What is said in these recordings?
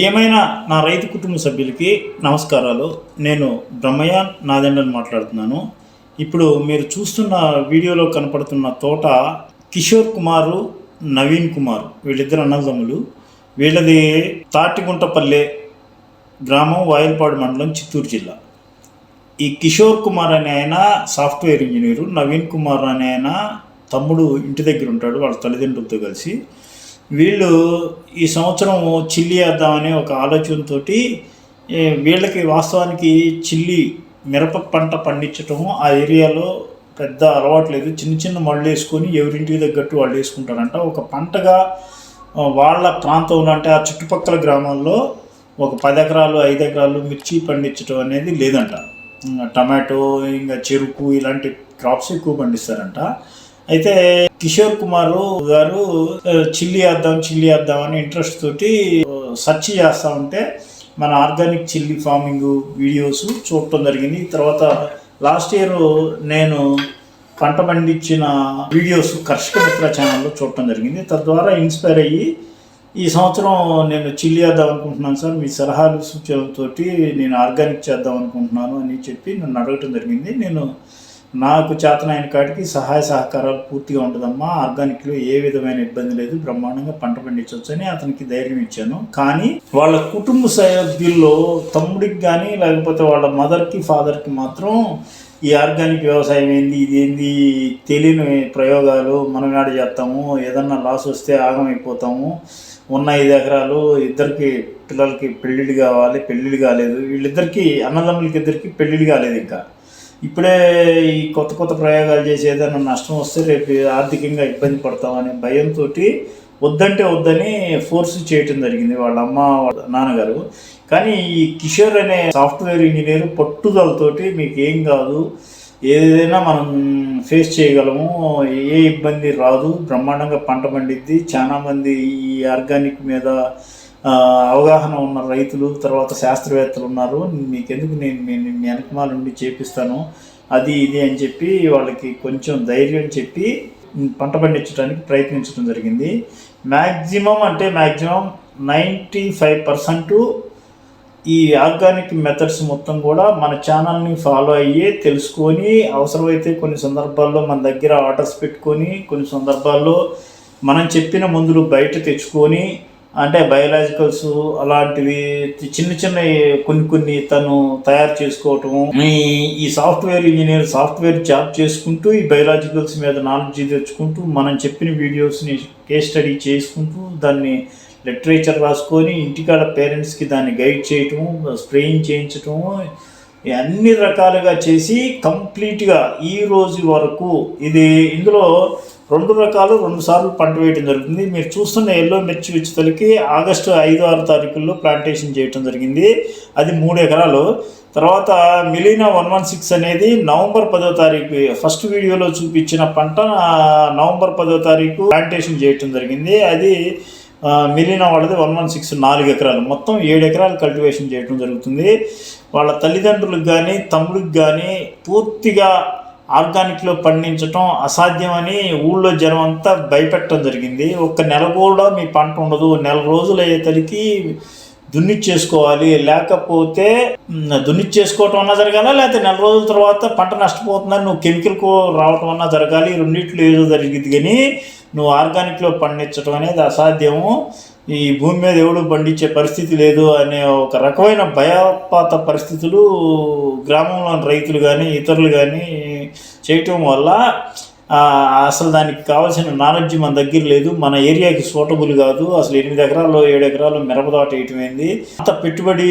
ప్రియమైన నా రైతు కుటుంబ సభ్యులకి నమస్కారాలు. నేను బ్రహ్మయ్య నాదెండని మాట్లాడుతున్నాను. ఇప్పుడు మీరు చూస్తున్న వీడియోలో కనపడుతున్న తోట కిషోర్ కుమారు నవీన్ కుమార్ వీళ్ళిద్దరు అన్నదమ్ములు. వీళ్ళది తాటిగుంటపల్లె గ్రామం వాయల్పాడు మండలం చిత్తూరు జిల్లా. ఈ కిషోర్ కుమార్ అనే ఆయన సాఫ్ట్వేర్ ఇంజనీరు నవీన్ కుమార్ అనే ఆయన తమ్ముడు ఇంటి దగ్గర ఉంటాడు వాళ్ళ తల్లిదండ్రులతో కలిసి. వీళ్ళు ఈ సంవత్సరం చిల్లి వేద్దామనే ఒక ఆలోచనతో వీళ్ళకి వాస్తవానికి చిల్లి మిరప పంట పండించటము ఆ ఏరియాలో పెద్ద అలవాటు లేదు. చిన్న చిన్న మళ్ళు వేసుకొని ఎవరింటికి తగ్గట్టు వాళ్ళు వేసుకుంటారంట. ఒక పంటగా వాళ్ళ ప్రాంతంలో అంటే ఆ చుట్టుపక్కల గ్రామాల్లో ఒక పది ఎకరాలు ఐదు ఎకరాలు మిర్చి పండించడం అనేది లేదంట. టమాటో ఇంకా చెరుకు ఇలాంటి క్రాప్స్ ఎక్కువ పండిస్తారంట. అయితే కిషోర్ కుమార్ గారు చిల్లీ చిల్లి వేద్దాం చిల్లి వేద్దాం అని ఇంట్రెస్ట్ తోటి సెర్చ్ చేస్తూ ఉంటే మన ఆర్గానిక్ చిల్లీ ఫార్మింగ్ వీడియోస్ చూడటం జరిగింది. తర్వాత లాస్ట్ ఇయర్ నేను పంట పండించిన వీడియోస్ కర్షక మిత్ర ఛానల్లో చూడటం జరిగింది. తద్వారా ఇన్స్పైర్ అయ్యి ఈ సంవత్సరం నేను చిల్లి వేద్దాం అనుకుంటున్నాను సార్. మీ సలహాలు సూచనలతోటి నేను ఆర్గానిక్ చేద్దాం అనుకుంటున్నాను అని చెప్పి నన్ను అడగటం జరిగింది. నేను నాకు చేతనైన కాడికి సహాయ సహకారాలు పూర్తిగా ఉంటుందమ్మా ఆర్గానిక్లో ఏ విధమైన ఇబ్బంది లేదు. బ్రహ్మాండంగా పంట పండించవచ్చు అని అతనికి ధైర్యం ఇచ్చాను. కానీ వాళ్ళ కుటుంబ సభ్యుల్లో తమ్ముడికి కానీ లేకపోతే వాళ్ళ మదర్కి ఫాదర్కి మాత్రం ఈ ఆర్గానిక్ వ్యవసాయం ఏంది ఇది ఏంది తెలియని ప్రయోగాలు మనం ఏడ చేస్తాము. ఏదన్నా లాస్ వస్తే ఆగమైపోతాము. ఉన్న ఐదు ఎకరాలు ఇద్దరికి పిల్లలకి పెళ్ళిళ్ళు కావాలి పెళ్ళిళ్ళు కాలేదు. వీళ్ళిద్దరికి అన్నదమ్ములకి ఇద్దరికి పెళ్ళిళ్ళు కాలేదు ఇంకా. ఇప్పుడే ఈ కొత్త కొత్త ప్రయోగాలు చేసి ఏదైనా నష్టం వస్తే రేపు ఆర్థికంగా ఇబ్బంది పడతామనే భయంతో వద్దంటే వద్దని ఫోర్స్ చేయటం జరిగింది వాళ్ళ అమ్మ వాళ్ళ నాన్నగారు. కానీ ఈ కిషోర్ అనే సాఫ్ట్వేర్ ఇంజనీర్ పట్టుదలతోటి మీకు ఏం కాదు ఏదైనా మనం ఫేస్ చేయగలము ఏ ఇబ్బంది రాదు బ్రహ్మాండంగా పంట పండిద్ది చాలామంది ఈ ఆర్గానిక్ మీద అవగాహన ఉన్న రైతులు తర్వాత శాస్త్రవేత్తలు ఉన్నారు. మీకెందుకు నేను నేను మీ వెనకమాల నుండి చేపిస్తాను? అది ఇది అని చెప్పి వాళ్ళకి కొంచెం ధైర్యం చెప్పి పంట పండించడానికి ప్రయత్నించడం జరిగింది. మ్యాక్సిమం అంటే మ్యాక్సిమం నైంటీ ఫైవ్ పర్సెంట్ ఈ ఆర్గానిక్ మెథడ్స్ మొత్తం కూడా మన ఛానల్ని ఫాలో అయ్యి తెలుసుకొని అవసరమైతే కొన్ని సందర్భాల్లో మన దగ్గర ఆర్డర్స్ పెట్టుకొని కొన్ని సందర్భాల్లో మనం చెప్పిన మందులు బయట తెచ్చుకొని అంటే బయలాజికల్స్ అలాంటివి చిన్న చిన్న కొన్ని కొన్ని తను తయారు చేసుకోవటం ఈ- ఈ సాఫ్ట్వేర్ ఇంజనీర్ సాఫ్ట్వేర్ జాబ్ చేసుకుంటూ ఈ బయలాజికల్స్ మీద నాలెడ్జ్ తెచ్చుకుంటూ మనం చెప్పిన వీడియోస్ని కేస్ స్టడీ చేసుకుంటూ దాన్ని లిటరేచర్ రాసుకొని ఇంటికాడ పేరెంట్స్కి దాన్ని గైడ్ చేయటం స్ప్రేయింగ్ చేయించటం అన్ని రకాలుగా చేసి కంప్లీట్గా ఈ రోజు వరకు ఇది ఇందులో రెండు రకాలు రెండు సార్లు పంట వేయడం జరుగుతుంది. మీరు చూస్తున్న ఎల్లో మిర్చి విచ్చుతలకి ఆగస్టు ఐదు ఆరు తారీఖుల్లో ప్లాంటేషన్ చేయటం జరిగింది. అది మూడు ఎకరాలు. తర్వాత మిలీనా వన్ వన్ సిక్స్ అనేది నవంబర్ పదో తారీఖు ఫస్ట్ వీడియోలో చూపించిన పంట నవంబర్ పదో తారీఖు ప్లాంటేషన్ చేయటం జరిగింది. అది మిలీనా వాళ్ళది వన్ వన్ సిక్స్ నాలుగు ఎకరాలు. మొత్తం ఏడు ఎకరాలు కల్టివేషన్ చేయడం జరుగుతుంది. వాళ్ళ తల్లిదండ్రులకు కానీ తమ్ముడికి కానీ పూర్తిగా ఆర్గానిక్లో పండించటం అసాధ్యమని ఊళ్ళో జనం అంతా భయపెట్టడం జరిగింది. ఒక్క నెల కూడా మీ పంట ఉండదు. నెల రోజులు అయ్యేసరికి దున్నిచ్చేసుకోవాలి లేకపోతే దున్నిచ్చేసుకోవటం అన్నా జరగాల? లేకపోతే నెల రోజుల తర్వాత పంట నష్టపోతుందని నువ్వు కెమికల్కు రావటం అన్నా జరగాలి? రెండింటిలో ఏదో జరిగింది కానీ నువ్వు ఆర్గానిక్లో పండించడం అనేది అసాధ్యము. ఈ భూమి మీద ఎవడు పండించే పరిస్థితి లేదు అనే ఒక రకమైన భయపాత పరిస్థితులు గ్రామంలోని రైతులు కానీ ఇతరులు కానీ చేయటం వల్ల అసలు దానికి కావాల్సిన నాలెడ్జ్ మన దగ్గర లేదు. మన ఏరియాకి సూటబుల్ కాదు. అసలు ఎనిమిది ఎకరాలు ఏడు ఎకరాలు మిరపదాట వేయటం ఏంది అంత పెట్టుబడి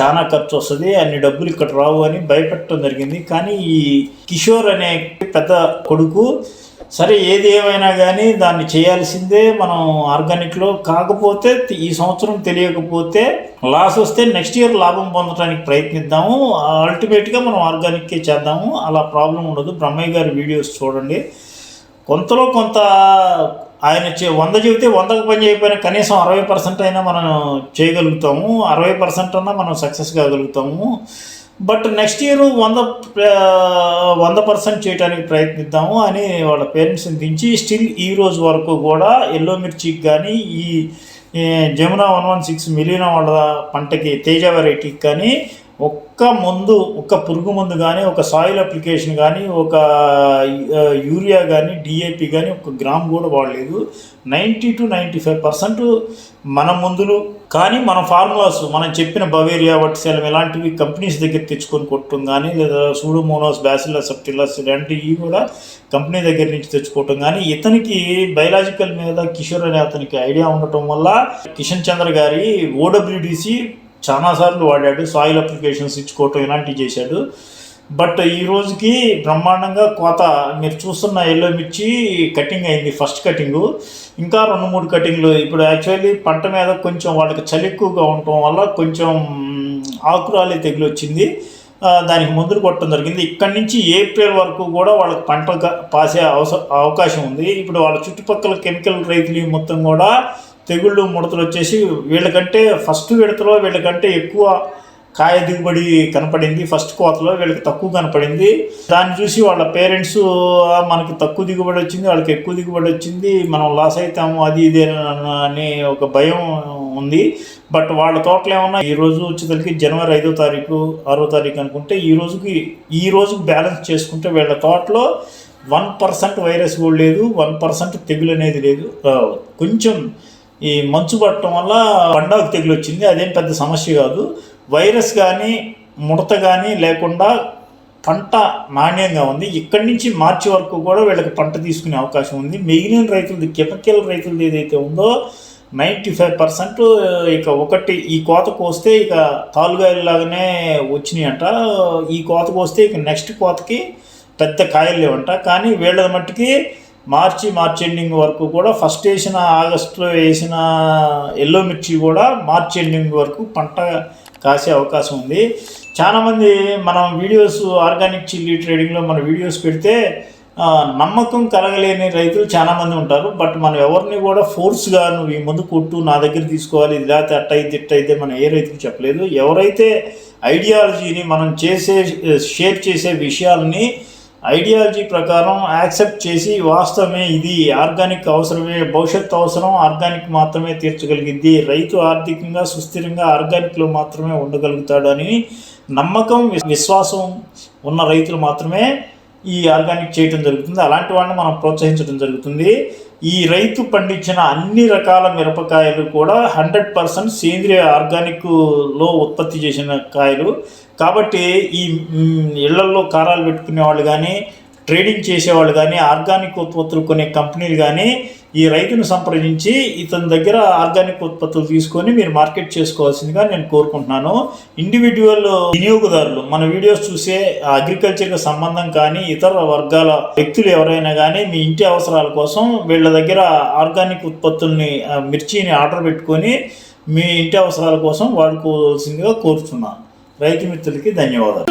చాలా ఖర్చు వస్తుంది. అన్ని డబ్బులు ఇక్కడ రావు అని భయపెట్టడం జరిగింది. కానీ ఈ కిషోర్ అనే పెద్ద కొడుకు సరే ఏది ఏమైనా కానీ దాన్ని చేయాల్సిందే మనం ఆర్గానిక్లో కాకపోతే ఈ సంవత్సరం తెలియకపోతే లాస్ వస్తే నెక్స్ట్ ఇయర్ లాభం పొందడానికి ప్రయత్నిద్దాము. అల్టిమేట్గా మనం ఆర్గానిక్కే చేద్దాము. అలా ప్రాబ్లం ఉండదు. బ్రహ్మయ్య గారి వీడియోస్ చూడండి. కొంతలో కొంత ఆయన చే వంద చెబితే వందకు పని చేయకపోయినా కనీసం అరవై పర్సెంట్ అయినా మనం చేయగలుగుతాము. అరవై పర్సెంట్ అన్నా మనం సక్సెస్ కాగలుగుతాము. బట్ నెక్స్ట్ ఇయర్ వంద వంద పర్సెంట్ చేయడానికి ప్రయత్నిద్దాము అని వాళ్ళ పేరెంట్స్ని దించి స్టిల్ ఈ రోజు వరకు కూడా ఎల్లో మిర్చికి కానీ ఈ జమునా వన్ వన్ సిక్స్ మిలియన వాళ్ళ పంటకి తేజ వెరైటీకి కానీ ఒక్క మందు ఒక్క పురుగు మందు కానీ ఒక సాయిల్ అప్లికేషన్ కానీ ఒక యూరియా కానీ డిఏపి కానీ ఒక గ్రామ్ కూడా వాడలేదు. Ninety to ninety five percent మన మందులు కానీ మన ఫార్ములాస్ మనం చెప్పిన బవేరియా వట్సెలం ఇలాంటివి కంపెనీస్ దగ్గర తెచ్చుకొని కొట్టడం కానీ లేదా సూడోమోనోస్ బ్యాసిల్లస్ సప్టిలస్ ఇలాంటివి కూడా కంపెనీ దగ్గర నుంచి తెచ్చుకోవటం కానీ ఇతనికి బయలాజికల్ మీద కిషోర్ అనే అతనికి ఐడియా ఉండటం వల్ల కిషన్ చంద్ర గారి ఓడబ్ల్యూడిసి చాలాసార్లు వాడాడు సాయిల్ అప్లికేషన్స్ ఇచ్చుకోవటం ఇలాంటివి చేశాడు. బట్ ఈ రోజుకి బ్రహ్మాండంగా కోత మీరు చూస్తున్న ఎల్లో మిర్చి కటింగ్ అయింది ఫస్ట్ కటింగు ఇంకా రెండు మూడు కటింగ్లు ఇప్పుడు యాక్చువల్లీ పంట మీద కొంచెం వాళ్ళకి చలి ఎక్కువగా ఉండటం వల్ల కొంచెం ఆకురాలి తెగులు వచ్చింది. దానికి మందులు కొట్టడం జరిగింది. ఇక్కడి నుంచి ఏప్రిల్ వరకు కూడా వాళ్ళకి పంట పాసే అవస అవకాశం ఉంది. ఇప్పుడు వాళ్ళ చుట్టుపక్కల కెమికల్ రైతులు మొత్తం కూడా తెగుళ్ళు ముడతలు వచ్చేసి వీళ్ళకంటే ఫస్ట్ విడతలో వీళ్ళకంటే ఎక్కువ కాయ దిగుబడి కనపడింది ఫస్ట్ కోతలో వీళ్ళకి తక్కువ కనపడింది. దాన్ని చూసి వాళ్ళ పేరెంట్స్ మనకి తక్కువ దిగుబడి వచ్చింది వాళ్ళకి ఎక్కువ దిగుబడి వచ్చింది మనం లాస్ అవుతాము అది ఇది అనే ఒక భయం ఉంది. బట్ వాళ్ళ తోటలో ఏమన్నా ఈరోజు వచ్చేసరికి జనవరి ఐదో తారీఖు ఆరో తారీఖు అనుకుంటే ఈ రోజుకి ఈ రోజుకి బ్యాలెన్స్ చేసుకుంటే వీళ్ళ తోటలో వన్ పర్సెంట్ వైరస్ కూడా లేదు వన్ పర్సెంట్ తెగులు అనేది లేదు. కొంచెం ఈ మంచు పట్టడం వల్ల పండాకు తెగులు వచ్చింది అదేం పెద్ద సమస్య కాదు. వైరస్ కానీ ముడత కానీ లేకుండా పంట నాణ్యంగా ఉంది. ఇక్కడి నుంచి మార్చి వరకు కూడా వీళ్ళకి పంట తీసుకునే అవకాశం ఉంది. మిగిలిన రైతులది కెమికల్ రైతులది ఏదైతే ఉందో నైంటీ ఫైవ్ పర్సెంట్ ఇక ఒకటి ఈ కోతకు వస్తే ఇక తాలుగాయలాగానే వచ్చినాయంట. ఈ కోతకు వస్తే ఇక నెక్స్ట్ కోతకి పెద్ద కాయలు లేవంట. కానీ వీళ్ళ మట్టుకి మార్చి మార్చ్ ఎండింగ్ వరకు కూడా ఫస్ట్ వేసిన ఆగస్టులో వేసిన ఎల్లో మిర్చి కూడా మార్చ్ ఎండింగ్ వరకు పంట కాసే అవకాశం ఉంది. చాలామంది మనం వీడియోస్ ఆర్గానిక్ చిల్లీ ట్రేడింగ్లో మన వీడియోస్ పెడితే నమ్మకం కలగలేని రైతులు చాలామంది ఉంటారు. బట్ మనం ఎవరిని కూడా ఫోర్స్గా నువ్వు ఈ ముందు కొట్టు నా దగ్గర తీసుకోవాలి ఇది లేకపోతే అట్ట అయితే ఇట్ట అయితే మనం ఏ రైతుకు చెప్పలేదు. ఎవరైతే ఐడియాలజీని మనం చేసే షేర్ చేసే విషయాలని ఐడియాలజీ ప్రకారం యాక్సెప్ట్ చేసి వాస్తవమే ఇది. ఆర్గానిక్ అవసరమే భవిష్యత్తు అవసరం ఆర్గానిక్ మాత్రమే తీర్చగలిగింది. రైతు ఆర్థికంగా సుస్థిరంగా ఆర్గానిక్లో మాత్రమే ఉండగలుగుతాడు అని నమ్మకం విశ్వాసం ఉన్న రైతులు మాత్రమే ఈ ఆర్గానిక్ చేయటం జరుగుతుంది. అలాంటి వాడిని మనం ప్రోత్సహించడం జరుగుతుంది. ఈ రైతు పండించిన అన్ని రకాల మిరపకాయలు కూడా హండ్రెడ్ పర్సెంట్ సేంద్రియ ఆర్గానిక్లో ఉత్పత్తి చేసిన కాయలు. కాబట్టి ఈ మ్, ఇళ్ళల్లో కారాలు పెట్టుకునే వాళ్ళు కానీ ట్రేడింగ్ చేసేవాళ్ళు కానీ ఆర్గానిక్ ఉత్పత్తులు కొనే కంపెనీలు కానీ ఈ రైతును సంప్రదించి ఇతని దగ్గర ఆర్గానిక్ ఉత్పత్తులు తీసుకొని మీరు మార్కెట్ చేసుకోవాల్సిందిగా నేను కోరుకుంటున్నాను. ఇండివిజువల్ వినియోగదారులు మన వీడియోస్ చూసే అగ్రికల్చర్కి సంబంధం కానీ ఇతర వర్గాల వ్యక్తులు ఎవరైనా కానీ మీ ఇంటి అవసరాల కోసం వీళ్ళ దగ్గర ఆర్గానిక్ ఉత్పత్తుల్ని మిర్చిని ఆర్డర్ పెట్టుకొని మీ ఇంటి అవసరాల కోసం వాడుకోవాల్సిందిగా కోరుతున్నాను రైతు మిత్రులకి ధన్యవాదాలు.